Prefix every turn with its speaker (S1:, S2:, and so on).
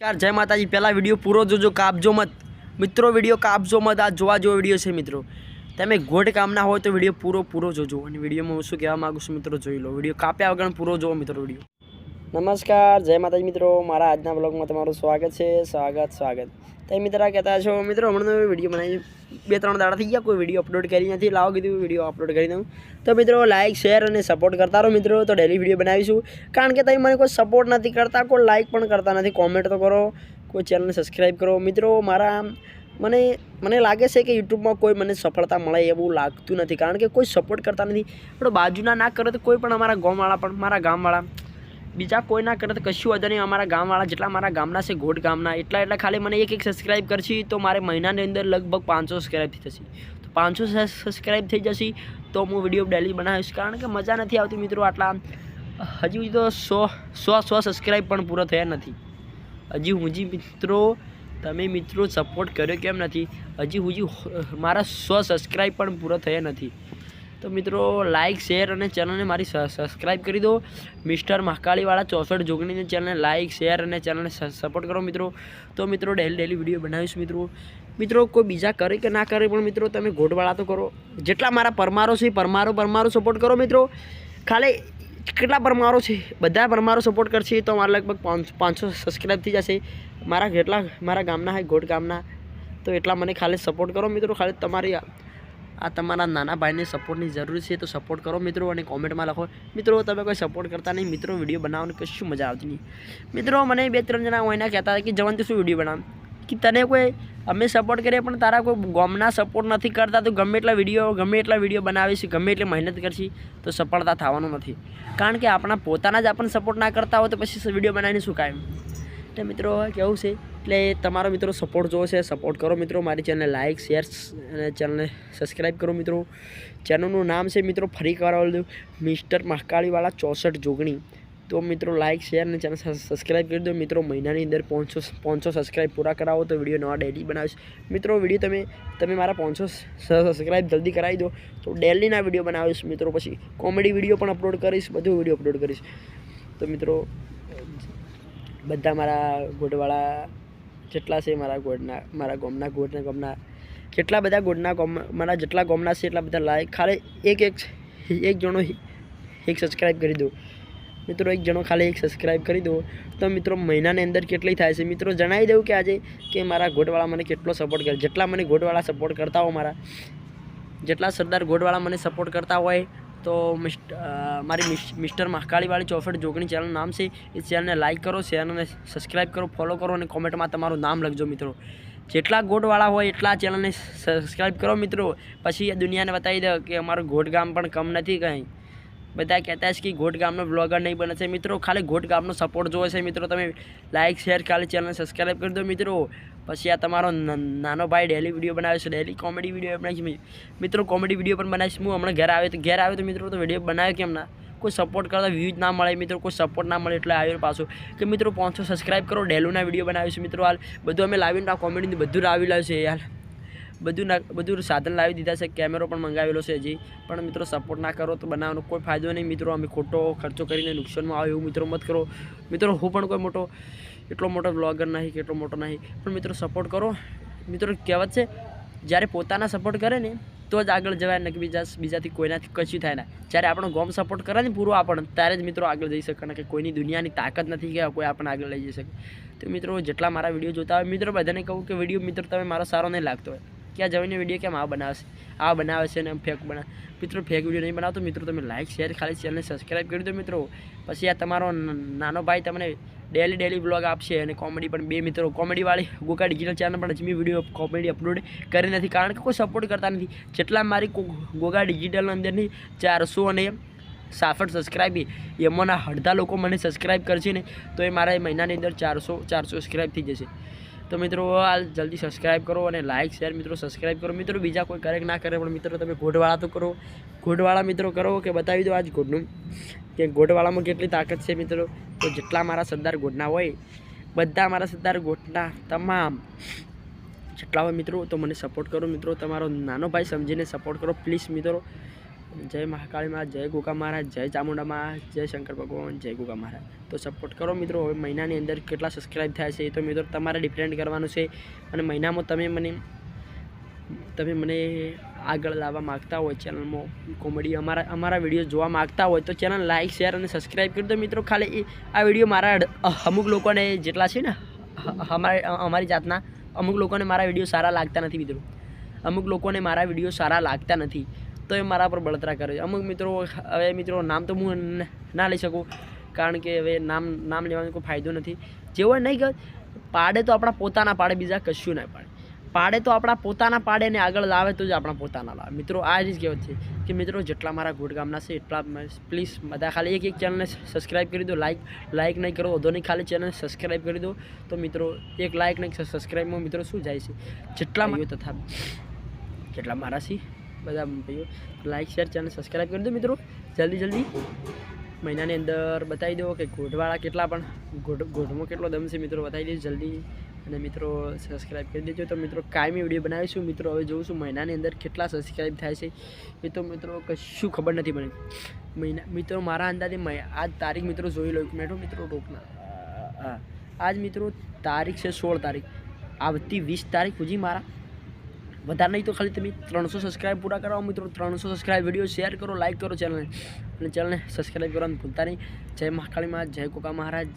S1: નમસ્કાર, જય માતાજી. પહેલાં વીડિયો પૂરો જોજો, કાપજો મત. મિત્રો, વીડિયો કાપજો મત. આ જોવા જેવો વીડિયો છે, મિત્રો. તમે ગોટ કામના હોય તો વીડિયો પૂરો પૂરો જોજો. અને વિડીયોમાં હું શું કહેવા માગું છું, મિત્રો, જોઈ લો. વીડિયો કાપ્યા વગર પૂરો જોવો, મિત્રો, વીડિયો. નમસ્કાર, જય માતાજી મિત્રો. મારા આજના બ્લોગમાં તમારું સ્વાગત છે. સ્વાગત સ્વાગત. તમે મિત્ર કહેતા છો મિત્રો, હમણાં વીડિયો બનાવી. બે, ત્રણ દાડા થઈ ગયા, કોઈ વીડિયો અપલોડ કરી નથી. લાવો કીધું વીડિયો અપલોડ કરી દઉં. તો મિત્રો લાઇક શેર અને સપોર્ટ કરતા રહો મિત્રો. તો ડેલી વીડિયો બનાવીશું. કારણ કે તમે મને કોઈ સપોર્ટ નથી કરતા, કોઈ લાઇક પણ કરતા નથી કોમેન્ટ તો કરો. કોઈ ચેનલને સબસ્ક્રાઈબ કરો. મિત્રો, મારા, મને મને લાગે છે કે યુટ્યુબમાં કોઈ મને સફળતા મળે એવું લાગતું નથી. કારણ કે કોઈ સપોર્ટ કરતા નથી. પણ બાજુના ના કરે તો કોઈ પણ અમારા ગામવાળા પણ, મારા ગામવાળા બીજા કોઈના કરતાં કરે કશું વધુ નહીં. અમારા ગામવાળા જેટલા મારા ગામના છે ગોટ ગામના, એટલા એટલા ખાલી મને એક એક સબસ્ક્રાઈબ કરશી તો મારે મહિનાની અંદર લગભગ પાંચસો સબસ્ક્રાઈબ થઈ જશે. તો પાંચસો સબસ્ક્રાઈબ થઈ જશે તો હું વીડિયો ડેલી બનાવીશ. કારણ કે મજા નથી આવતી મિત્રો આટલા. હજુ તો સો સો સો સબસ્ક્રાઈબ પણ પૂરો થયા નથી. હજી હુંજી મિત્રો, તમે મિત્રો સપોર્ટ કર્યો કેમ નથી? હજી હુંજી મારા સો સબસ્ક્રાઈબ પણ પૂરો થયા નથી. તો મિત્રો લાઇક શેર અને ચેનલને મારી સબસ્ક્રાઈબ કરી દો. મિસ્ટર મહાકાળીવાળા ચોસઠ જોગણીની ચેનલને લાઇક શેર અને ચેનલને સપોર્ટ કરો મિત્રો. તો મિત્રો ડેલી ડેલી વીડિયો બનાવીશ મિત્રો. મિત્રો, કોઈ બીજા કરે કે ના કરે પણ મિત્રો, તમે ગોટવાળા તો કરો. જેટલા મારા પરમારો છે, પરમારો પરમારો સપોર્ટ કરો મિત્રો. ખાલી કેટલા પરમારો છે? બધા પરમારો સપોર્ટ કરશે તો મારા લગભગ પાંચ પાંચસો સબસ્ક્રાઈબ થઈ જશે. મારા કેટલા મારા ગામના હોય, ગોટ ગામના, તો એટલા મને ખાલી સપોર્ટ કરો મિત્રો. ખાલી તમારી આ તમારા નાના ભાઈને સપોર્ટની જરૂર છે તો સપોર્ટ કરો મિત્રો અને કોમેન્ટમાં લખો. મિત્રો, તમે કોઈ સપોર્ટ કરતા નહીં. મિત્રો, વીડિયો બનાવવાની કશું મજા આવતી નહીં. મિત્રો, મને બે ત્રણ જણા હોયના કહેતા હતા કે, જવાન શું વીડિયો બનાવ? કે, તને કોઈ, અમે સપોર્ટ કરીએ, પણ તારા કોઈ ગોમના સપોર્ટ નથી કરતા. તો ગમે એટલા વીડિયો, ગમે એટલા વીડિયો બનાવીશ, ગમે એટલી મહેનત કરશી, તો સફળતા થવાનું નથી. કારણ કે આપણા પોતાના જ આપણને સપોર્ટ ના કરતા હોય તો પછી વીડિયો બનાવીને શું કાયમ? એટલે મિત્રો, કેવું છે? એટલે તમારો મિત્રો સપોર્ટ જોવો છે સપોર્ટ કરો મિત્રો. મારી ચેનલને લાઇક શેર અને ચેનલને સબસ્ક્રાઈબ કરો મિત્રો. ચેનલનું નામ છે મિત્રો ફરી કરાવી દઉં, મિસ્ટર મહાકાળીવાળા ચોસઠ જોગણી. તો મિત્રો લાઇક શેર અને ચેનલ સબસ્ક્રાઈબ કરી દો. મિત્રો મહિનાની અંદર પાંચસો પાંચસો સબસ્ક્રાઈબ પૂરા કરાવો તો વીડિયો નવા ડેલી બનાવીશ. મિત્રો વીડિયો તમે તમે મારા પાંચસો સબસ્ક્રાઈબ જલ્દી કરાવી દો તો ડેલીના વીડિયો બનાવીશ મિત્રો. પછી કોમેડી વીડિયો પણ અપલોડ કરીશ, બધું વીડિયો અપલોડ કરીશ. તો મિત્રો, બધા મારા ગોડવાળા જેટલા છે મારા ગોડના, મારા ગોમના, ગોડના, ગોમના કેટલા બધા ગોડના ગોમ, મારા જેટલા ગોમના છે એટલા બધા લાઈક ખાલી એક એક એક જણો એક સબસ્ક્રાઈબ કરી દો. મિત્રો, એક જણો ખાલી એક સબસ્ક્રાઈબ કરી દો. તો મિત્રો, મહિનાની અંદર કેટલી થાય છે? મિત્રો, જણાવી દઉં કે આજે કે મારા ગોડવાળા મને કેટલો સપોર્ટ કરે. જેટલા મને ગોડવાળા સપોર્ટ કરતા હોય મારા, જેટલા સરદાર ગોડવાળા મને સપોર્ટ કરતા હોય તો મારી મિસ્ટર મહાકાળીવાળી ચોફેટ જોગણી ચેનલ નામ છે. એ ચેનલને લાઇક કરો ચેનલને અને સબસ્ક્રાઈબ કરો ફોલો કરો અને કોમેન્ટમાં તમારું નામ લખજો મિત્રો. જેટલા ગોટવાળા હોય એટલા ચેનલને સબસ્ક્રાઈબ કરો મિત્રો. પછી દુનિયાને બતાવી દો કે અમારું ગોટ ગામ પણ કમ નથી કંઈ. બધા કહેતા છે કે ગોટ ગામનો બ્લોગર નહીં બને છે મિત્રો. ખાલી ગોટ ગામનો સપોર્ટ જોવે છે મિત્રો. તમે લાઇક શેર ખાલી ચેનલને સબસ્ક્રાઈબ કરી દો મિત્રો. પછી આ તમારો નાનો ભાઈ ડેલી વીડિયો બનાવે છે ડેલી કોમેડી વીડિયો બનાવીશ મિત્રો કોમેડી વીડિયો પણ બનાવીશ. હું હમણાં ઘરે આવે તો ઘેર આવે તો મિત્રો તો વીડિયો બનાવ્યો કેમ ના? કોઈ સપોર્ટ કરતા વ્યૂઝ ના મળે, મિત્રો કોઈ સપોર્ટ ના મળે એટલે આવ્યો પાછું. કે મિત્રો, પાંચસો સબસ્ક્રાઈબ કરો ડેલુના વીડિયો બનાવીશું મિત્રો હાલ. બધું અમે લાવીને આ કોમેડીનું બધું લાવી લાવ્યું છે યાર. બધું ના બધું સાધન લાવી દીધા છે કેમેરો પણ મંગાવેલો છે હજી. પણ મિત્રો સપોર્ટ ના કરો તો બનાવવાનો કોઈ ફાયદો નહીં. મિત્રો, અમે ખોટો ખર્ચો કરીને નુકસાનમાં આવ્યો. મિત્રો મત કરો. મિત્રો, હું પણ કોઈ મોટો એટલો મોટો બ્લોગર નહીં કે એટલો મોટો નહીં. પણ મિત્રો સપોર્ટ કરો. મિત્રો કહેવત છે, જ્યારે પોતાના સપોર્ટ કરે ને, તો જ આગળ જવાય ને બીજા, બીજાથી કોઈનાથી કશું થાય ના. જ્યારે આપણો ગોમ સપોર્ટ કરે ને પૂરો આપણને, ત્યારે જ મિત્રો આગળ જઈ શકે કે કોઈની દુનિયાની તાકાત નથી કે કોઈ આપણને આગળ લઈ જઈ શકે. તો મિત્રો, જેટલા મારા વીડિયો જોતા હોય, મિત્રો, બધાને કહું કે વીડિયો, મિત્રો, તમે મારો સારો નહીં લાગતો હોય. ક્યાં જઈને વીડિયો કેમ આ બનાવશે આ બનાવે છે ને ફેક બનાવે. મિત્રો ફેક વીડિયો નહીં બનાવતો. મિત્રો, તમે લાઇક શેર ખાલી ચેનલને સબસ્ક્રાઈબ કરી દો, મિત્રો. પછી આ તમારો નાનો ભાઈ તમને ડેલી ડેલી બ્લોગ આપશે અને કોમેડી પણ બે મિત્રો કોમેડીવાળી ગોકા ડિજિટલ ચેનલ પણ હજી વીડિયો કોમેડી અપલોડ કરી નથી. કારણ કે કોઈ સપોર્ટ કરતા નથી. જેટલા મારી ગોગા ડિજિટલ અંદરની ચારસો અને સાફટ સબસ્ક્રાઈબ એમાંના અડધા લોકો મને સબસ્ક્રાઈબ કરશે ને, તો એ મારા મહિનાની અંદર ચારસો ચારસો સબસ્ક્રાઈબ થઈ જશે. તો મિત્રો, હાલ જલ્દી સબસ્ક્રાઈબ કરો અને લાઇક શેર મિત્રો સબસ્ક્રાઈબ કરો. મિત્રો, બીજા કોઈ કરે ના કરે પણ મિત્રો, તમે ઘોડવાળા તો કરો. ઘોડવાળા મિત્રો કરો કે બતાવી દો આજ ઘોડનું કે ઘોડવાળામાં કેટલી તાકાત છે મિત્રો? તો જેટલા મારા સરદાર ગોટના હોય, બધા મારા સરદાર ગોટના તમામ જેટલા હોય મિત્રો, તો મને સપોર્ટ કરો મિત્રો. તમારો નાનો ભાઈ સમજીને સપોર્ટ કરો પ્લીઝ મિત્રો. જય મહાકાળી મહારાજ જય ગોકા મહારાજ, જય ચામુંડા મહારાજ જય શંકર ભગવાન, જય ગોકા મહારાજ. તો સપોર્ટ કરો મિત્રો. હવે મહિનાની અંદર કેટલા સબસ્ક્રાઈબ થાય છે એ તો મિત્રો તમારે ડિપેન્ડ કરવાનું છે. અને મહિનામાં તમે મને તમે મને આગળ લાવવા માગતા હોય ચેનલમાં કોમેડી. અમારા અમારા વીડિયો જોવા માગતા હોય તો ચેનલ લાઇક શેર અને સબસ્ક્રાઈબ કરી દો. મિત્રો, ખાલી આ વીડિયો મારા અમુક લોકોને જેટલા છે ને અમારા અમારી જાતના અમુક લોકોને મારા વીડિયો સારા લાગતા નથી, મિત્રો. અમુક લોકોને મારા વીડિયો સારા લાગતા નથી. તો એ મારા પર બળતરા કરે છે. અમુક મિત્રો, હવે મિત્રો, નામ તો હું ના લઈ શકું, કારણ કે હવે નામ નામ લેવાનો કોઈ ફાયદો નથી. જેવો નહીં પાડે તો આપણા પોતાના પાડે, બીજા કશું ના પાડે. પાડે તો આપણા પોતાના પાડે ને આગળ લાવે તો જ આપણા પોતાના લાવે. મિત્રો આ જ કહેવત છે કે મિત્રો જેટલા મારા ગુડ ગામના છે એટલા પ્લીઝ બધા ખાલી એક એક ચેનલને સબસ્ક્રાઈબ કરી દો. લાઈક લાઈક નહીં કરો વધુ નહીં ખાલી ચેનલને સબસ્ક્રાઈબ કરી દો. તો મિત્રો એક લાઈક નહીં સબસ્ક્રાઈબમાં મિત્રો શું જાય છે? જેટલા તથા જેટલા મારા છે બધા ભાઈઓ લાઈક શેર ચેનલ સબસ્ક્રાઈબ કરી દો મિત્રો. જલ્દી જલ્દી. મહિનાની અંદર બતાવી દો કે ગોઢવાળા કેટલા પણ ગોઢ ગોઢમાં કેટલો દમ છે મિત્રો બતાવી દો. જલ્દી. અને મિત્રો સબસ્ક્રાઈબ કરી દેજો. તો મિત્રો, કાયમી વીડિયો બનાવીશું. મિત્રો, હવે જોઉં છું મહિનાની અંદર કેટલા સબસ્ક્રાઈબ થાય છે. એ તો મિત્રો કશું ખબર નથી મને. મહિના, મિત્રો, મારા અંદાજે આજ તારીખ મિત્રો જોઈ લો. મેઠો મિત્રો, રોકના. હા આજ મિત્રો તારીખ છે સોળ તારીખ. આવતી વીસ તારીખ સુધી મારા વધારે નહીં તો ખાલી તમે ત્રણસો સબસ્ક્રાઈબ પૂરા કરાવો મિત્રો. ત્રણસો સબસ્ક્રાઈબ વીડિયો શેર કરો લાઇક કરો ચેનલને અને ચેનલને સબસ્ક્રાઈબ કરવાનું ભૂલતા નહીં. જય મહાકાળી મહારાજ, જય કોકા મહારાજ.